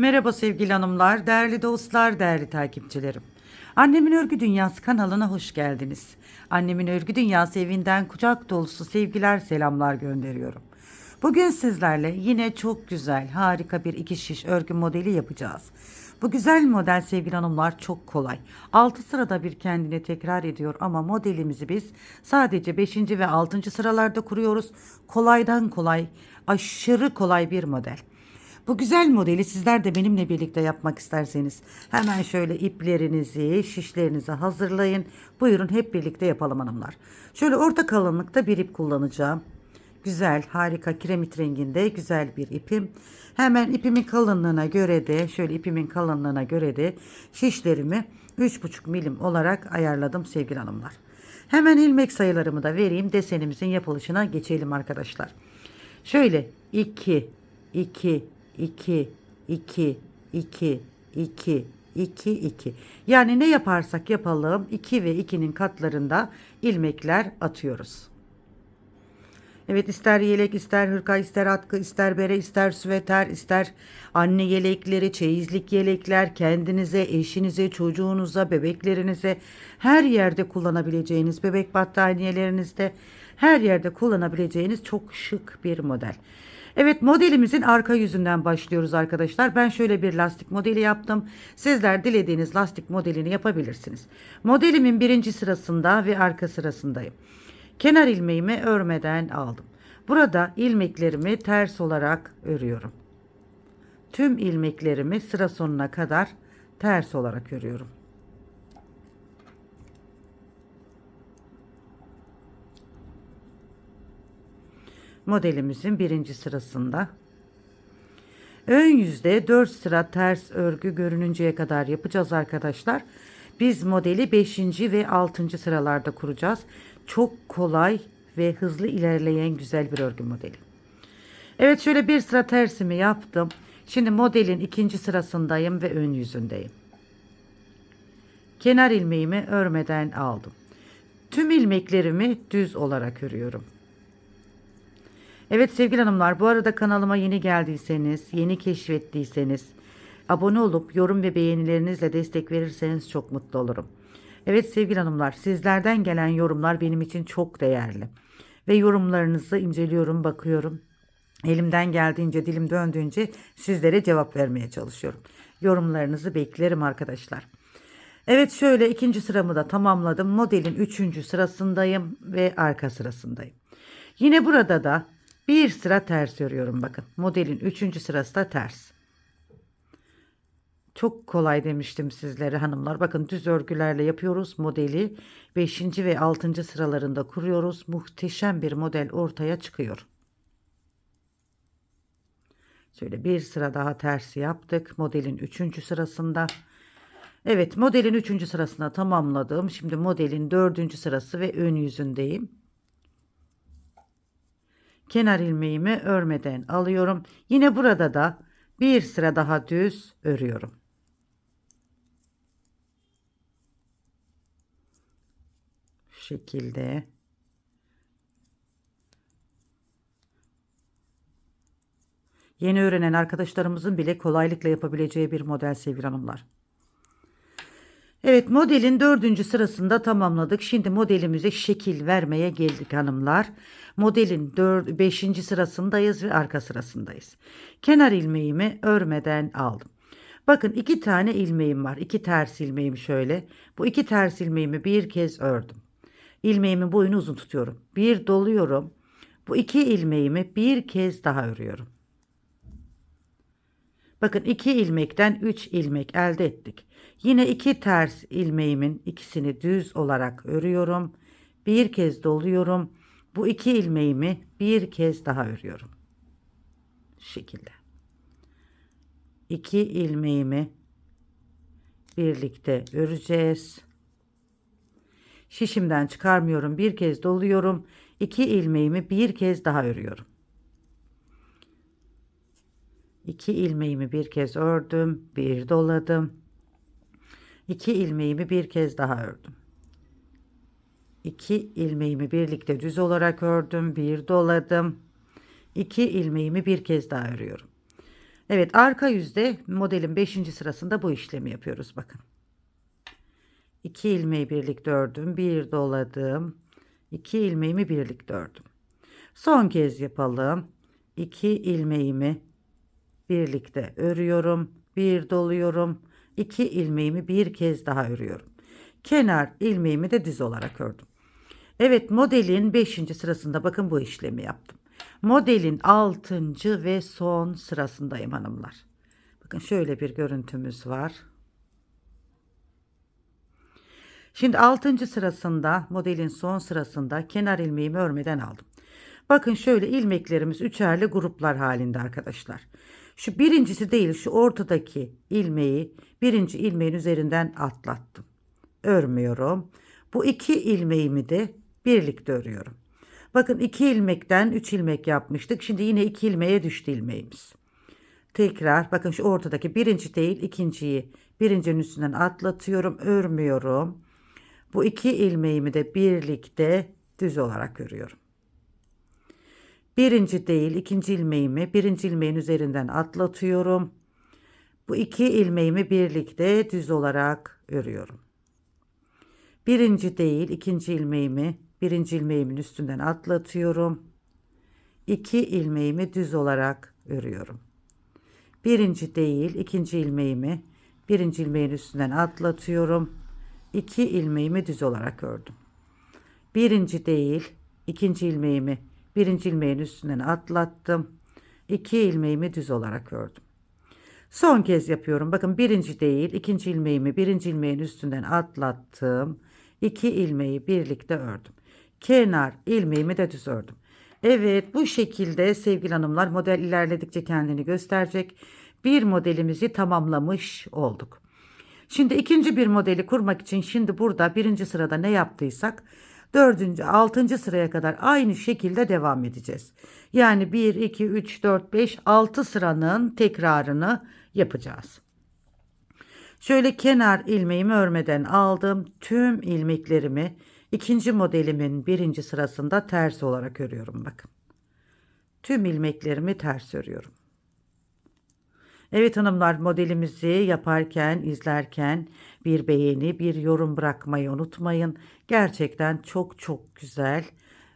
Merhaba sevgili hanımlar, değerli dostlar, değerli takipçilerim. Annemin Örgü Dünyası kanalına hoş geldiniz. Annemin Örgü Dünyası evinden kucak dolusu sevgiler, selamlar gönderiyorum. Bugün sizlerle yine çok güzel, harika bir iki şiş örgü modeli yapacağız. Bu güzel model sevgili hanımlar çok kolay. 6 sırada bir kendine tekrar ediyor ama modelimizi biz sadece 5. ve 6. sıralarda kuruyoruz. Kolaydan kolay, aşırı kolay bir model. Bu güzel modeli sizler de benimle birlikte yapmak isterseniz hemen şöyle iplerinizi, şişlerinizi hazırlayın. Buyurun hep birlikte yapalım hanımlar. Şöyle orta kalınlıkta bir ip kullanacağım. Güzel, harika kiremit renginde güzel bir ipim. Hemen ipimin kalınlığına göre de şöyle ipimin kalınlığına göre de şişlerimi 3,5 milim olarak ayarladım sevgili hanımlar. Hemen ilmek sayılarımı da vereyim. Desenimizin yapılışına geçelim arkadaşlar. Şöyle 2, 2, 2, 2, 2, 2, 2, 2. Yani ne yaparsak yapalım 2 ve 2'nin katlarında ilmekler atıyoruz. Evet ister yelek, ister hırka, ister atkı, ister bere, ister süveter, ister anne yelekleri, çeyizlik yelekler kendinize, eşinize, çocuğunuza, bebeklerinize her yerde kullanabileceğiniz bebek battaniyelerinizde her yerde kullanabileceğiniz çok şık bir model. Evet modelimizin arka yüzünden başlıyoruz arkadaşlar. Ben şöyle bir lastik modeli yaptım. Sizler dilediğiniz lastik modelini yapabilirsiniz. Modelimin birinci sırasında ve arka sırasındayım. Kenar ilmeğimi örmeden aldım. Burada ilmeklerimi ters olarak örüyorum. Tüm ilmeklerimi sıra sonuna kadar ters olarak örüyorum. Modelimizin birinci sırasında ön yüzde 4 sıra ters örgü görününceye kadar yapacağız arkadaşlar. Biz modeli 5. ve 6. sıralarda kuracağız. Çok kolay ve hızlı ilerleyen güzel bir örgü modeli. Evet şöyle bir sıra tersimi yaptım. Şimdi modelin ikinci sırasındayım ve ön yüzündeyim. Kenar ilmeğimi örmeden aldım. Tüm ilmeklerimi düz olarak örüyorum. Evet sevgili hanımlar bu arada kanalıma yeni geldiyseniz, yeni keşfettiyseniz abone olup yorum ve beğenilerinizle destek verirseniz çok mutlu olurum. Evet sevgili hanımlar sizlerden gelen yorumlar benim için çok değerli. Ve yorumlarınızı inceliyorum, bakıyorum. Elimden geldiğince, dilim döndüğünce sizlere cevap vermeye çalışıyorum. Yorumlarınızı beklerim arkadaşlar. Evet şöyle ikinci sıramı da tamamladım. Modelin üçüncü sırasındayım ve arka sırasındayım. Yine burada da bir sıra ters örüyorum bakın. Modelin üçüncü sırası da ters. Çok kolay demiştim sizlere hanımlar. Bakın düz örgülerle yapıyoruz modeli. 5. ve 6. sıralarında kuruyoruz. Muhteşem bir model ortaya çıkıyor. Şöyle bir sıra daha tersi yaptık. Modelin 3. sırasında. Evet modelin 3. sırasına tamamladım. Şimdi modelin 4. sırası ve ön yüzündeyim. Kenar ilmeğimi örmeden alıyorum. Yine burada da bir sıra daha düz örüyorum. Şu şekilde. Yeni öğrenen arkadaşlarımızın bile kolaylıkla yapabileceği bir model sevgili hanımlar. Evet modelin dördüncü sırasında tamamladık. Şimdi modelimize şekil vermeye geldik hanımlar. Modelin 5. sırasındayız ve arka sırasındayız. Kenar ilmeğimi örmeden aldım. Bakın iki tane ilmeğim var. İki ters ilmeğim şöyle. Bu iki ters ilmeğimi bir kez ördüm. İlmeğimin boyunu uzun tutuyorum. Bir doluyorum. Bu iki ilmeğimi bir kez daha örüyorum. Bakın iki ilmekten üç ilmek elde ettik. Yine iki ters ilmeğimin ikisini düz olarak örüyorum. Bir kez doluyorum. Bu iki ilmeğimi bir kez daha örüyorum. Şu şekilde. İki ilmeğimi birlikte öreceğiz. Şişimden çıkarmıyorum. Bir kez doluyorum. İki ilmeğimi bir kez daha örüyorum. İki ilmeğimi bir kez ördüm. Bir doladım. İki ilmeğimi bir kez daha ördüm. İki ilmeğimi birlikte düz olarak ördüm. Bir doladım. İki ilmeğimi bir kez daha örüyorum. Evet arka yüzde modelin 5. sırasında bu işlemi yapıyoruz bakın. 2 ilmeği birlikte ördüm. Bir doladım. 2 ilmeğimi birlikte ördüm. Son kez yapalım. 2 ilmeğimi birlikte örüyorum. Bir doluyorum. 2 ilmeğimi bir kez daha örüyorum. Kenar ilmeğimi de düz olarak ördüm. Evet modelin 5. sırasında bakın bu işlemi yaptım. Modelin 6. ve son sırasındayım hanımlar. Bakın şöyle bir görüntümüz var. Şimdi 6. sırasında modelin son sırasında kenar ilmeğimi örmeden aldım. Bakın şöyle ilmeklerimiz üçerli gruplar halinde arkadaşlar. Şu birincisi değil şu ortadaki ilmeği birinci ilmeğin üzerinden atlattım. Örmüyorum. Bu iki ilmeğimi de birlikte örüyorum. Bakın iki ilmekten üç ilmek yapmıştık. Şimdi yine iki ilmeğe düştü ilmeğimiz. Tekrar bakın şu ortadaki birinci değil ikinciyi birincinin üstünden atlatıyorum örmüyorum. Bu iki ilmeğimi de birlikte düz olarak örüyorum. Birinci değil ikinci ilmeğimi birinci ilmeğin üzerinden atlatıyorum. Bu iki ilmeğimi birlikte düz olarak örüyorum. Birinci değil ikinci ilmeğimi birinci ilmeğimin üstünden atlatıyorum. İki ilmeğimi düz olarak örüyorum. Birinci değil ikinci ilmeğimi birinci ilmeğin üstünden atlatıyorum. İki ilmeğimi düz olarak ördüm. Birinci değil ikinci ilmeğimi birinci ilmeğin üstünden atlattım. İki ilmeğimi düz olarak ördüm. Son kez yapıyorum. Bakın birinci değil ikinci ilmeğimi birinci ilmeğin üstünden atlattım. İki ilmeği birlikte ördüm. Kenar ilmeğimi de düz ördüm. Evet bu şekilde sevgili hanımlar model ilerledikçe kendini gösterecek. Bir modelimizi tamamlamış olduk. Şimdi ikinci bir modeli kurmak için şimdi burada birinci sırada ne yaptıysak dördüncü, altıncı sıraya kadar aynı şekilde devam edeceğiz. Yani 1, 2, 3, 4, 5, 6 sıranın tekrarını yapacağız. Şöyle kenar ilmeğimi örmeden aldım. Tüm ilmeklerimi ikinci modelimin birinci sırasında ters olarak örüyorum bakın. Tüm ilmeklerimi ters örüyorum. Evet hanımlar modelimizi yaparken, izlerken bir beğeni, bir yorum bırakmayı unutmayın. Gerçekten çok çok güzel.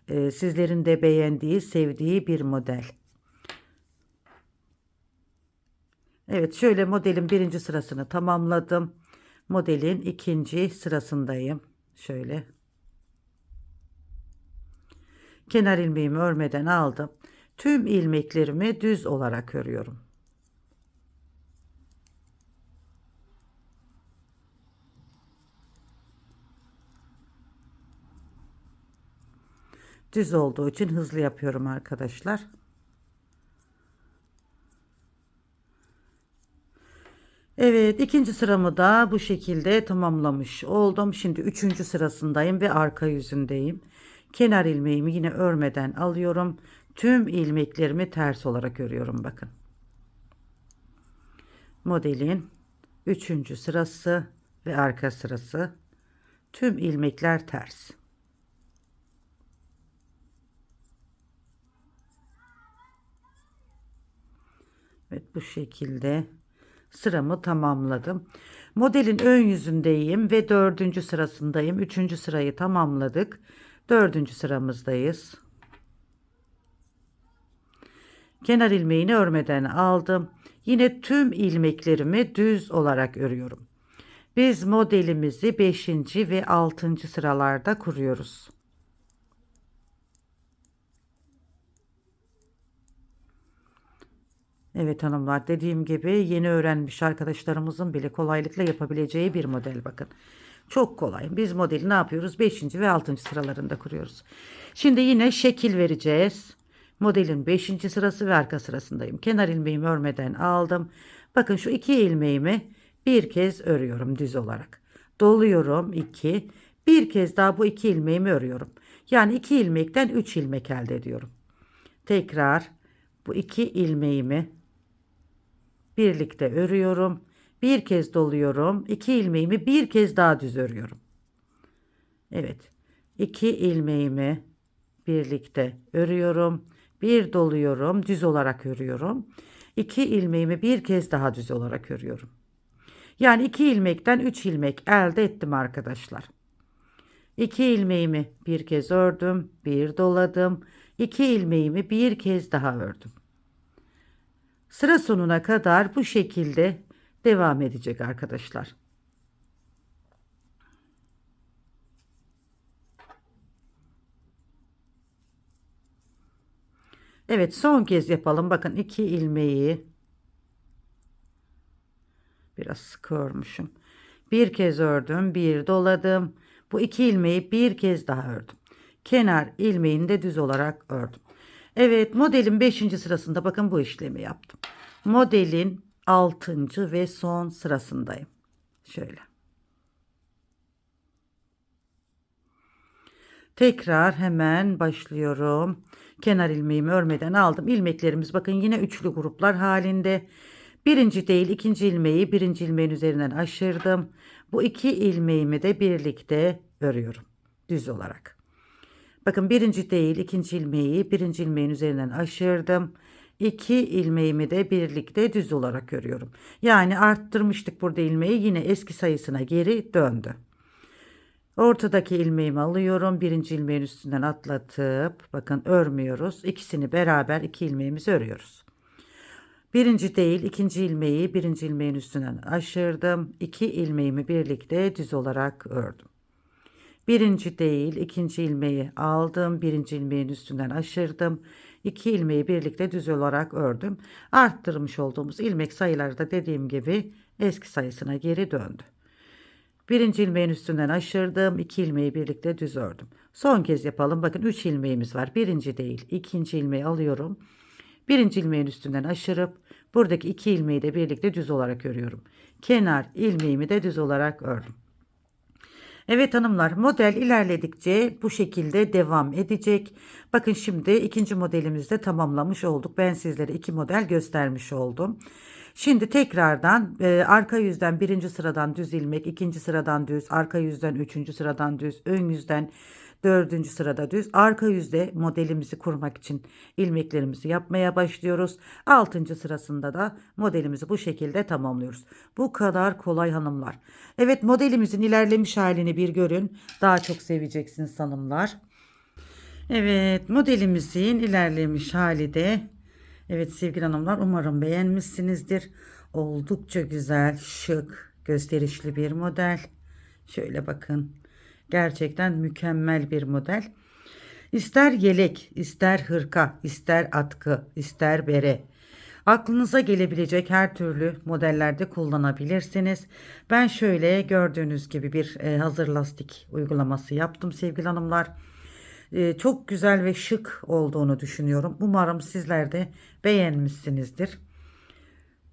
Ee, sizlerin de beğendiği, sevdiği bir model. Evet şöyle modelin birinci sırasını tamamladım. Modelin ikinci sırasındayım. Şöyle. Kenar ilmeğimi örmeden aldım. Tüm ilmeklerimi düz olarak örüyorum. Düz olduğu için hızlı yapıyorum arkadaşlar. Evet ikinci sıramı da bu şekilde tamamlamış oldum. Şimdi üçüncü sırasındayım ve arka yüzündeyim. Kenar ilmeğimi yine örmeden alıyorum. Tüm ilmeklerimi ters olarak örüyorum bakın. Modelin üçüncü sırası ve arka sırası. Tüm ilmekler ters. Evet bu şekilde sıramı tamamladım. Modelin ön yüzündeyim ve dördüncü sırasındayım. Üçüncü sırayı tamamladık. Dördüncü sıramızdayız. Kenar ilmeğini örmeden aldım. Yine tüm ilmeklerimi düz olarak örüyorum. Biz modelimizi 5. ve 6. sıralarda kuruyoruz. Evet hanımlar dediğim gibi yeni öğrenmiş arkadaşlarımızın bile kolaylıkla yapabileceği bir model bakın. Çok kolay. Biz modeli ne yapıyoruz? 5. ve 6. sıralarında kuruyoruz. Şimdi yine şekil vereceğiz. Modelin 5. sırası ve arka sırasındayım. Kenar ilmeğimi örmeden aldım. Bakın şu iki ilmeğimi bir kez örüyorum düz olarak. Doluyorum 2. Bir kez daha bu iki ilmeğimi örüyorum. Yani iki ilmekten 3 ilmek elde ediyorum. Tekrar bu iki ilmeğimi birlikte örüyorum. Bir kez doluyorum. İki ilmeğimi bir kez daha düz örüyorum. Evet. iki ilmeğimi birlikte örüyorum. Bir doluyorum. Düz olarak örüyorum. 2 ilmeğimi bir kez daha düz olarak örüyorum. Yani 2 ilmekten 3 ilmek elde ettim arkadaşlar. 2 ilmeğimi bir kez ördüm, bir doladım. 2 ilmeğimi bir kez daha ördüm. Sıra sonuna kadar bu şekilde devam edecek arkadaşlar. Evet son kez yapalım. Bakın iki ilmeği biraz sıkı örmüşüm. Bir kez ördüm, bir doladım. Bu iki ilmeği bir kez daha ördüm. Kenar ilmeğini de düz olarak ördüm. Evet modelin 5. sırasında bakın bu işlemi yaptım. Modelin 6. ve son sırasındayım. Şöyle. Tekrar hemen başlıyorum. Kenar ilmeğimi örmeden aldım. İlmeklerimiz bakın yine üçlü gruplar halinde. Birinci değil ikinci ilmeği birinci ilmeğin üzerinden aşırdım. Bu iki ilmeğimi de birlikte örüyorum. Düz olarak. Bakın birinci değil ikinci ilmeği birinci ilmeğin üzerinden aşırdım. İki ilmeğimi de birlikte düz olarak örüyorum. Yani arttırmıştık burada ilmeği yine eski sayısına geri döndü. Ortadaki ilmeğimi alıyorum. Birinci ilmeğin üstünden atlatıp bakın örmüyoruz. İkisini beraber iki ilmeğimizi örüyoruz. Birinci değil ikinci ilmeği birinci ilmeğin üstünden aşırdım. İki ilmeğimi birlikte düz olarak ördüm. Birinci değil ikinci ilmeği aldım. Birinci ilmeğin üstünden aşırdım. İki ilmeği birlikte düz olarak ördüm. Arttırmış olduğumuz ilmek sayıları da dediğim gibi eski sayısına geri döndü. Birinci ilmeğin üstünden aşırdım. iki ilmeği birlikte düz ördüm. Son kez yapalım. Bakın 3 ilmeğimiz var. Birinci değil. ikinci ilmeği alıyorum. Birinci ilmeğin üstünden aşırıp buradaki iki ilmeği de birlikte düz olarak örüyorum. Kenar ilmeğimi de düz olarak ördüm. Evet hanımlar model ilerledikçe bu şekilde devam edecek. Bakın şimdi ikinci modelimizde tamamlamış olduk. Ben sizlere iki model göstermiş oldum. Şimdi tekrardan e, arka yüzden birinci sıradan düz ilmek, ikinci sıradan düz, arka yüzden üçüncü sıradan düz, ön yüzden dördüncü sırada düz, arka yüzde modelimizi kurmak için ilmeklerimizi yapmaya başlıyoruz. Altıncı sırasında da modelimizi bu şekilde tamamlıyoruz. Bu kadar kolay hanımlar. Evet modelimizin ilerlemiş halini bir görün. Daha çok seveceksiniz hanımlar. Evet modelimizin ilerlemiş hali de Evet sevgili hanımlar umarım beğenmişsinizdir. Oldukça güzel, şık, gösterişli bir model. Şöyle bakın. Gerçekten mükemmel bir model. İster yelek, ister hırka, ister atkı, ister bere. Aklınıza gelebilecek her türlü modellerde kullanabilirsiniz. Ben şöyle gördüğünüz gibi bir e, hazır lastik uygulaması yaptım sevgili hanımlar. Ee, çok güzel ve şık olduğunu düşünüyorum. Umarım sizler de beğenmişsinizdir.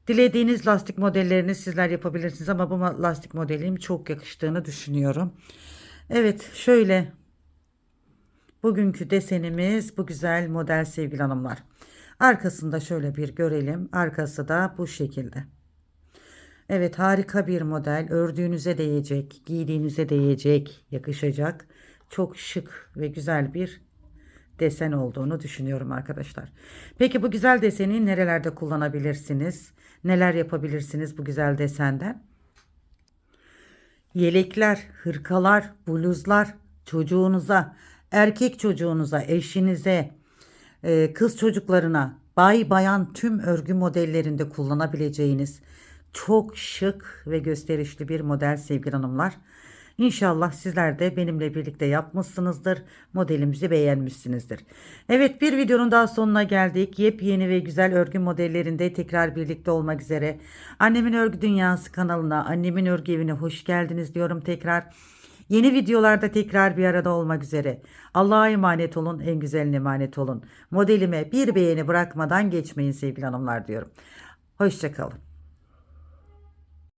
Dilediğiniz lastik modellerini sizler yapabilirsiniz ama bu lastik modelim çok yakıştığını düşünüyorum. Evet şöyle bugünkü desenimiz bu güzel model sevgili hanımlar. Arkasında şöyle bir görelim. Arkası da bu şekilde. Evet harika bir model. Ördüğünüze değecek, giydiğinize değecek, yakışacak çok şık ve güzel bir desen olduğunu düşünüyorum arkadaşlar. Peki bu güzel deseni nerelerde kullanabilirsiniz? Neler yapabilirsiniz bu güzel desenden? Yelekler, hırkalar, bluzlar çocuğunuza, erkek çocuğunuza, eşinize, e, kız çocuklarına, bay bayan tüm örgü modellerinde kullanabileceğiniz çok şık ve gösterişli bir model sevgili hanımlar. İnşallah sizler de benimle birlikte yapmışsınızdır. Modelimizi beğenmişsinizdir. Evet bir videonun daha sonuna geldik. Yepyeni ve güzel örgü modellerinde tekrar birlikte olmak üzere. Annemin Örgü Dünyası kanalına, Annemin Örgü Evine hoş geldiniz diyorum tekrar. Yeni videolarda tekrar bir arada olmak üzere. Allah'a emanet olun, en güzeline emanet olun. Modelime bir beğeni bırakmadan geçmeyin sevgili hanımlar diyorum. Hoşçakalın.